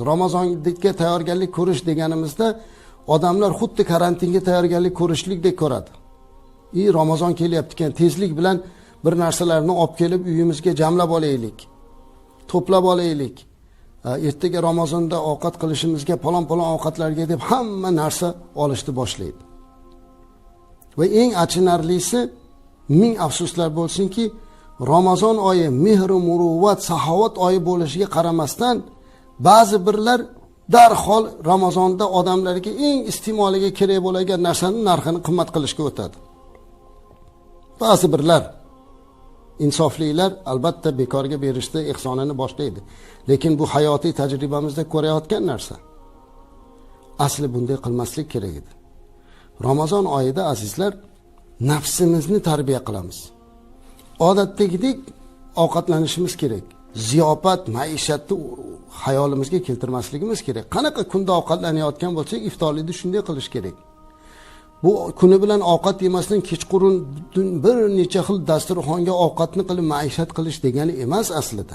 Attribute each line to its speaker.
Speaker 1: ramazonga tayyorgarlik ko'rish deganimizda odamlar xuddi karantinga tayyorgarlik ko'rishlikdek ko'radi. И ramazon kelyapti ekan tezlik bilan bir narsalarni olib kelib uyimizga jamlab olaylik to'plab olaylik. Ertaga ramazonda ovqat qilishimizga palon palon ovqatlarga deb hamma narsa olishni boshlaydi. Va eng achinarlisi ming afsuslar bo'lsinki ramazon oyi mehru muruvvat saxovat oyi bo'lishiga qaramasdan ba'zi birlar darhol ramazonda odamlarga eng iste'moliga kerak bo'ladigan narsani narxini qimmat qilishga o'tadi. Ba'zi birlar insoflilar albatta bekorga berishda ehsonini boshlaydi. Lekin bu hayotiy tajribamizda ko'rayotgan narsa. Asli bunday qilmaslik kerak edi. Ramazon oyida azizlar nafsimizni tarbiya qilamiz. Odatdagidek ovqatlanishimiz kerak. Ziyofat maishatni hayolimizga keltirmasligimiz kerak. Qanaqa kunda ovqatlanayotgan bo'lsak iftorlikni shunday qilish kerak. Bu kuni bilan ovqat yemasdan kechqurun bir necha xil dasturxonga ovqatni qilib maishat qilish degani emas aslida.